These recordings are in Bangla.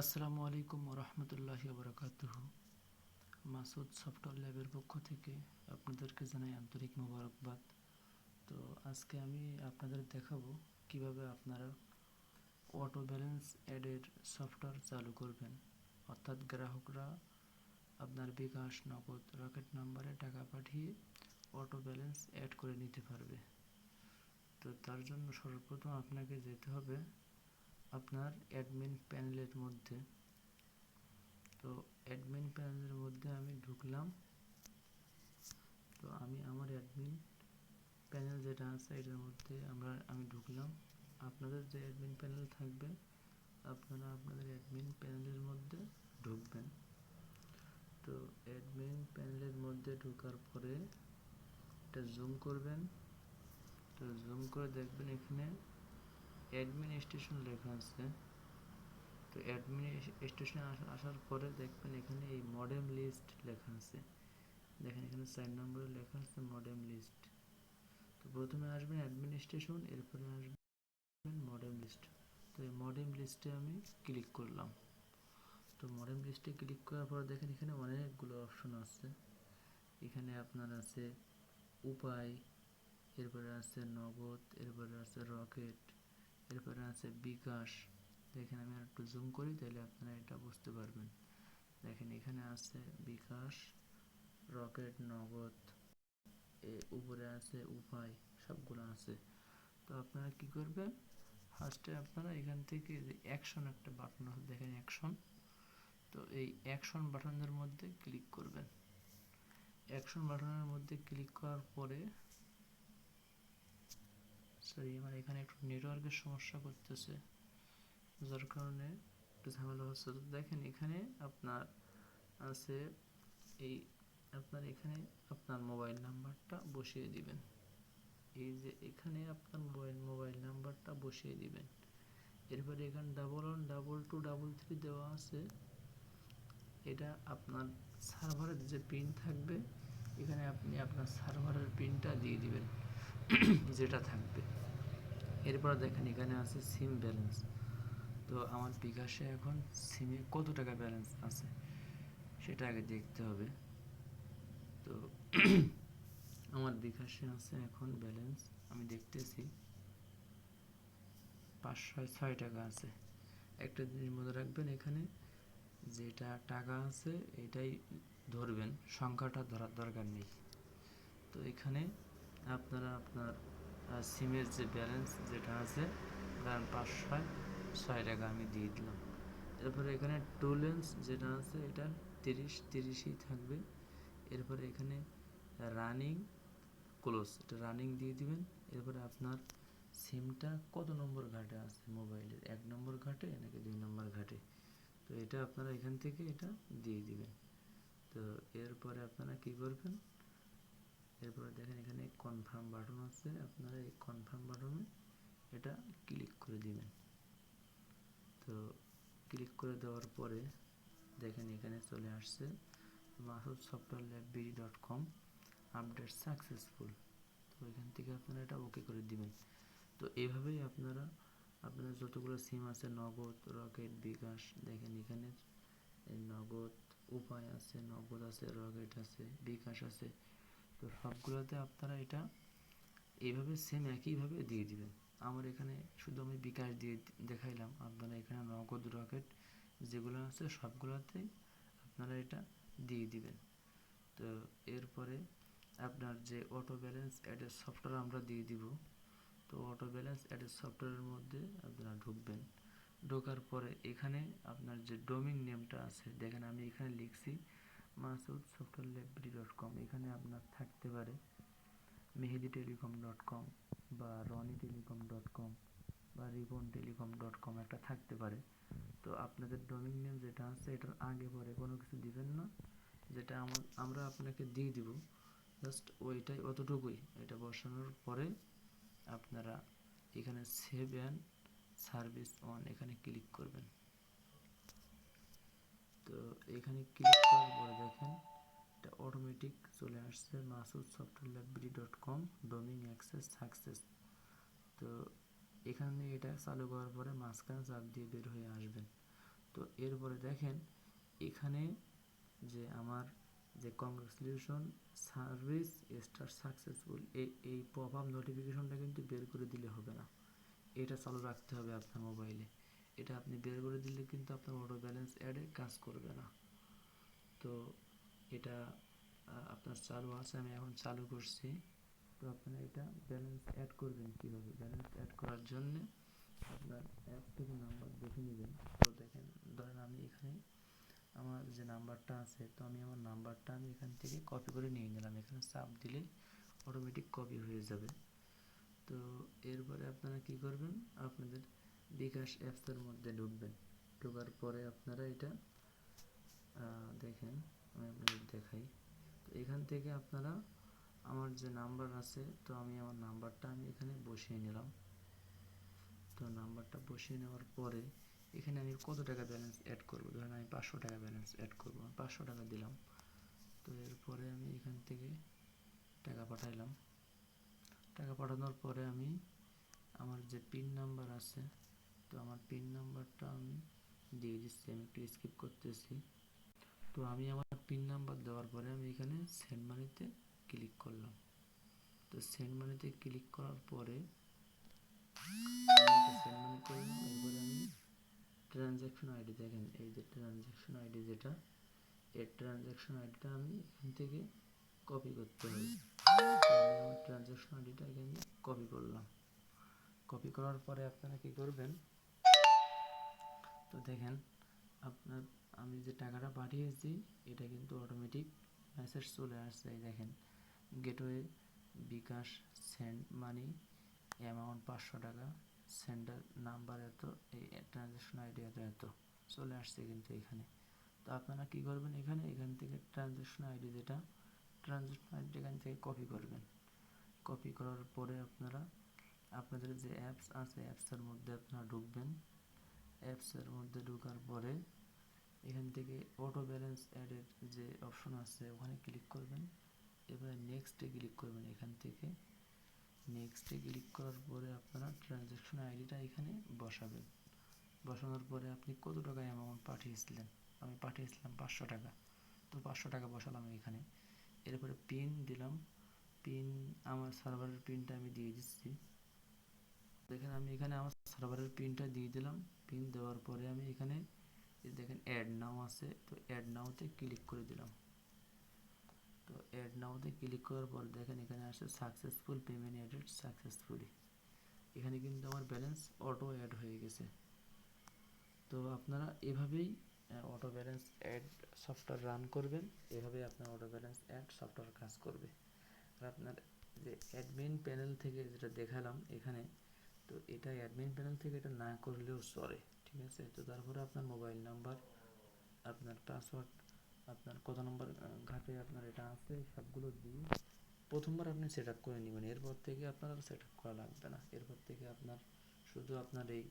আসসালামু আলাইকুম রহমতুল্লাহ বরকাতুহ। মাসুদ সফটওয়্যার ল্যাবের পক্ষ থেকে আপনাদেরকে জানাই আন্তরিক মোবারকবাদ। তো আজকে আমি আপনাদের দেখাবো কীভাবে আপনারা অটো ব্যালেন্স অ্যাডের সফটওয়্যার চালু করবেন। অর্থাৎ গ্রাহকরা আপনার বিকাশ, নগদ, রকেট নাম্বারে টাকা পাঠিয়ে অটো ব্যালেন্স অ্যাড করে নিতে পারবে। তো তার জন্য সর্বপ্রথম আপনাকে যেতে হবে আপনার অ্যাডমিন প্যানেলের মধ্যে। তো অ্যাডমিন প্যানেলের মধ্যে আমি ঢুকলাম। তো আমি আমার অ্যাডমিন প্যানেল যেটা আছে, এটার মধ্যে আমরা, আমি ঢুকলাম। আপনাদের যে অ্যাডমিন প্যানেল থাকবে, আপনারা আপনাদের অ্যাডমিন প্যানেলের মধ্যে ঢুকবেন। তো অ্যাডমিন প্যানেলের মধ্যে ঢোকার পরে এটা জুম করবেন। তো জুম করে দেখবেন এখানে অ্যাডমিনিস্ট্রেশন লেখা আছে। তো অ্যাডমিনিস্ট্রেশনে আসার পরে দেখবেন এখানে এই মডেম লিস্ট লেখা আছে। দেখেন এখানে চার নম্বরে লেখা আছে মডেম লিস্ট তো প্রথমে আসবেন অ্যাডমিনিস্ট্রেশন এরপরে আসবেন মডেম লিস্ট তো এই মডেম লিস্টে আমি ক্লিক করলাম। তো মডেম লিস্টে ক্লিক করার পর দেখেন এখানে অনেকগুলো অপশন আছে। এখানে আপনার আছে উপায়, এরপরে আছে নগদ, এরপরে আছে রকেট এরপরে আছে বিকাশ। দেখেন আমি আর একটু জুম করি, তাহলে আপনারা এটা বুঝতে পারবেন। দেখেন এখানে আছে বিকাশ, রকেট, নগদ, এ উপরে আছে উপায়, সবগুলো আছে। তো আপনারা কি করবেন? ফার্স্টে আপনারা এখান থেকে যে অ্যাকশন একটা বাটন আছে, দেখেন অ্যাকশন তো এই অ্যাকশন বাটনের মধ্যে ক্লিক করবেন। অ্যাকশন বাটনের মধ্যে ক্লিক করার পরে সরি আমার এখানে একটু নেটওয়ার্কের সমস্যা করতেছে। যার কারণে একটু ঝামেলা হচ্ছে। তো দেখেন, এখানে আপনার আছে এই, আপনার এখানে আপনার মোবাইল নাম্বারটা বসিয়ে দিবেন। এই যে এখানে আপনার মোবাইল মোবাইল নাম্বারটা বসিয়ে দিবেন। এরপরে এখানে double one double two double three দেওয়া আছে। এটা আপনার সার্ভারের যে পিন থাকবে, এখানে আপনি আপনার সার্ভারের পিনটা দিয়ে দিবেন। যেটা থাকবে। এরপর দেখেন, এখানে আছে সিম ব্যালেন্স তো আমার বিকাশে এখন সিমে কত টাকা ব্যালেন্স আছে, সেটা আগে দেখতে হবে। তো আমার বিকাশে আছে এখন ব্যালেন্স আমি দেখতেছি পাঁচশো ছয় টাকা আছে। একটা জিনিস মনে রাখবেন এখানে, যেটা টাকা আছে, এটাই ধরবেন, সংখ্যাটা ধরার দরকার নেই। তো এখানে আপনারা আপনার সিমের যে ব্যালেন্স যেটা আছে ধরেন পাঁচশো, ছয় টাকা আমি দিয়ে দিলাম। এরপরে এখানে টু লেন্স যেটা আছে, এটা তিরিশ, তিরিশই থাকবে। এরপরে এখানে রানিং ক্লোজ এটা রানিং দিয়ে দিবেন। এরপরে আপনার সিমটা কত নম্বর ঘাটে আছে মোবাইলের? এক নম্বর ঘাটে নাকি দুই নম্বর ঘাটে? তো এটা আপনারা এখান থেকে এটা দিয়ে দিবেন। তো এরপরে আপনারা কি করবেন? এরপরে দেখেন এখানে কনফার্ম বাটন আছে। আপনারা এই কনফার্ম বাটনে এটা ক্লিক করে দিবেন। তো ক্লিক করে দেওয়ার পরে দেখেন এখানে চলে আসছে Masud software lab dot com, update successful তো এখান থেকে আপনারা এটা ওকে করে দিবেন। তো এইভাবেই আপনারা, আপনাদের যতগুলো সিম আছে, নগদ, রকেট, বিকাশ, দেখেন এখানে নগদ উপায় আছে, নগদ আছে, রকেট আছে, বিকাশ আছে তো সবগুলোতে আপনারা এটা এইভাবে সেম একইভাবে দিয়ে দিবেন। আমার এখানে শুধু আমি বিকাশ দিয়ে দেখাইলাম। আপনারা এখানে নগদ রকেট যেগুলো আছে সবগুলোতেই আপনারা এটা দিয়ে দিবেন। তো এরপরে আপনার যে অটো ব্যালেন্স অ্যাডের সফটওয়্যার আমরা দিয়ে দিব। তো অটো ব্যালেন্স অ্যাডের সফটওয়্যারের মধ্যে আপনারা ঢুকবেন। ঢোকার পরে এখানে আপনার যে ডোমিং নেমটা আছে, দেখেন আমি এখানে লিখছি মাসুদ সফটওয়্যার ল্যাবরি ডট কম এখানে আপনার থাকতে পারে। মেহেদি টেলিকম ডট কম বা রনি টেলিকম ডট কম বা রিবন টেলিকম ডট কম একটা থাকতে পারে। তো আপনাদের ডোমিং নেম যেটা আছে, এটার আগে পরে কোনো কিছু দিবেন না। যেটা আমরা আপনাকে দিয়ে দিব। জাস্ট ওইটাই অতটুকুই। এটা বসানোর পরে আপনারা এখানে সেভ অ্যান্ড সার্ভিস অন এখানে ক্লিক করবেন। তো এখানে ক্লিক করার পরে দেখেন, এটা অটোমেটিক চলে আসছে Masud software library dot com ডোমিং access success তো এখানে এটা চালু করার পরে মাঝখানে চাপ দিয়ে বের হয়ে আসবেন। তো এরপরে দেখেন, এখানে যে আমার যে কংগ্রেচুলেশন সার্ভিস স্টার সাকসেসফুল এই এই পপ আপ নোটিফিকেশনটা কিন্তু বের করে দিলে হবে না। এটা চালু রাখতে হবে আপনার মোবাইলে এটা আপনি বের করে দিলে কিন্তু আপনার অটো ব্যালেন্স অ্যাডে কাজ করবে না। তো এটা আপনার চালু আছে, আমি এখন চালু করছি। তো আপনারা এটা ব্যালেন্স অ্যাড করবেন কীভাবে? ব্যালেন্স অ্যাড করার জন্যে আপনার অ্যাপ থেকে নাম্বার দেখে নেবেন। তো দেখেন, ধরেন আমি এখানে আমার যে নাম্বারটা আছে, তো আমি আমার নাম্বারটা আমি এখান থেকে কপি করে নিয়ে নিলাম। এখানে চাপ দিলে অটোমেটিক কপি হয়ে যাবে। তো এরপরে আপনারা কি করবেন? আপনাদের বিকাশ অ্যাপসের মধ্যে ঢুকবেন। ঢোকার পরে আপনারা এটা দেখেন, আমি আপনাদের দেখাই। তো এখান থেকে আপনারা, আমার যে নাম্বার আছে, তো আমি আমার নাম্বারটা আমি এখানে বসিয়ে নিলাম। তো নাম্বারটা বসিয়ে নেওয়ার পরে, এখানে আমি কত টাকা ব্যালেন্স অ্যাড করব? ধরেন আমি পাঁচশো টাকা ব্যালেন্স অ্যাড করব পাঁচশো টাকা দিলাম। তো এরপরে আমি এখান থেকে টাকা পাঠাইলাম। টাকা পাঠানোর পরে আমি, আমার যে পিন নাম্বার আছে তো আমার পিন নাম্বারটা আমি দিয়ে দিচ্ছি, আমি একটু স্কিপ করতেছি। তো আমি আমার পিন নাম্বার দেওয়ার পরে আমি এখানে সেন্ড মানিতে ক্লিক করলাম। তো সেন্ড মানিতে ক্লিক করার পরে সেন্ড মানি করলাম, এরপরে আমি ট্রানজ্যাকশন আইডি দেখেন, এই যে ট্রানজ্যাকশন আইডি যেটা, এই ট্রানজ্যাকশন আইডিটা আমি এখান থেকে কপি করতে হবে। ট্রানজ্যাকশন আইডিটা এখানে কপি করলাম। কপি করার পরে আপনারা কি করবেন তো দেখেন, আপনার আমি যে টাকাটা পাঠিয়েছি, এটা কিন্তু অটোমেটিক মেসেজ চলে আসছে দেখেন। Gateway bKash send money amount পাঁচশো টাকা সেন্ডার নাম্বার এত, এই ট্রানজ্যাকশন আইডি এত এত, চলে আসছে কিন্তু এখানে। তো আপনারা কি করবেন এখানে? এখান থেকে ট্রানজ্যাকশন আইডি যেটা ট্রানজ্যাকশন আইডি এখান থেকে কপি করবেন। কপি করার পরে আপনারা, আপনাদের যে অ্যাপস আছে অ্যাপসের মধ্যে আপনারা ঢুকবেন। অ্যাপসের মধ্যে ঢোকার পরে এখান থেকে অটো ব্যালেন্স অ্যাডের যে অপশন আছে, ওখানে ক্লিক করবেন। এবারে নেক্সটে ক্লিক করবেন এখান থেকে। নেক্সটে ক্লিক করার পরে আপনারা ট্রানজ্যাকশন আইডিটা এখানে বসাবেন। বসানোর পরে আপনি কত টাকা অ্যামাউন্ট পাঠিয়েছিলেন? আমি পাঠিয়েছিলাম পাঁচশো টাকা। তো পাঁচশো টাকা বসালাম এখানে। এরপরে পিন দিলাম। পিন আমার সার্ভারের পিনটা আমি দিয়ে দিচ্ছি। দেখেন আমি এখানে আমার সার্ভারের পিনটা দিয়ে দিলাম। পিন দেওয়ার পরে আমি এখানে দেখেন অ্যাড নাও আছে। তো অ্যাড নাওতে ক্লিক করে দিলাম। তো অ্যাড নাওতে ক্লিক করার পর দেখেন এখানে আসে সাকসেসফুল পেমেন্ট অ্যাডেড সাকসেসফুলি এখানে কিন্তু আমার ব্যালেন্স অটো অ্যাড হয়ে গেছে। তো আপনারা এভাবেই auto balance add software run করবেন। এভাবেই আপনার অটো ব্যালেন্স অ্যাড সফটওয়্যার কাজ করবে। আর আপনার যে অ্যাডমিন প্যানেল থেকে যেটা দেখালাম এখানে তো এটা অ্যাডমিন প্যানেল থেকে এটা না করলেও চলে, ঠিক আছে? তো তারপরে আপনার মোবাইল নাম্বার আপনার পাসওয়ার্ড আপনার কত নম্বর ঘাটে আপনার এটা আছে, সবগুলো দিয়ে প্রথমবার আপনি সেট আপ করে নেবেন। এরপর থেকে আপনার আর সেট আপ করা লাগবে না। এরপর থেকে আপনার শুধু আপনার এই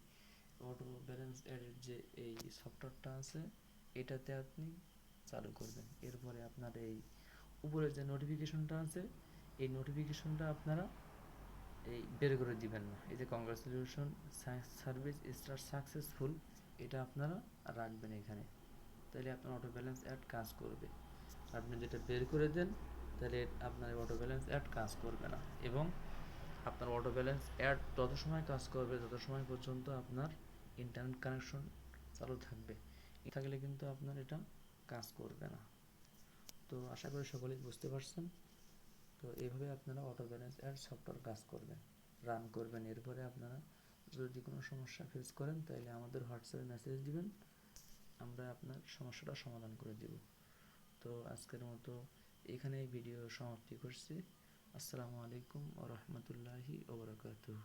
অটো ব্যালেন্স এর যে এই সফটওয়্যারটা আছে, এটাতে আপনি চালু করবেন। এরপরে আপনার এই উপরে যে নোটিফিকেশনটা আছে, এই নোটিফিকেশনটা আপনারা এই বের করে দিবেন না। এই যে কংগ্রাচুলেশন সার্ভিস স্টার সাকসেসফুল এটা আপনারা রাখবেন এখানে। তাহলে আপনার অটো ব্যালেন্স অ্যাড কাজ করবে। আপনি যেটা বের করে দেন, তাহলে আপনার অটো ব্যালেন্স অ্যাড কাজ করবে না। এবং আপনার অটো ব্যালেন্স অ্যাড তত সময় কাজ করবে, তত সময় পর্যন্ত আপনার ইন্টারনেট কানেকশন চালু থাকবে। থাকলে কিন্তু আপনার এটা কাজ করবে না। তো আশা করি সকলেই বুঝতে পারছেন। তো এইভাবে আপনারা অটো ব্যালেন্স অ্যাড সফটওয়্যার কাজ করবেন। রান করবেন। এরপরে আপনারা যদি কোনো সমস্যা ফেস করেন তাহলে আমাদের হোয়াটসঅ্যাপে মেসেজ দিবেন। আমরা আপনার সমস্যাটা সমাধান করে দেব। তো আজকের মতো এখানেই ভিডিও সমাপ্তি করছি। আসসালামু আলাইকুম ও রহমতুল্লাহি ওবরাকাতুহ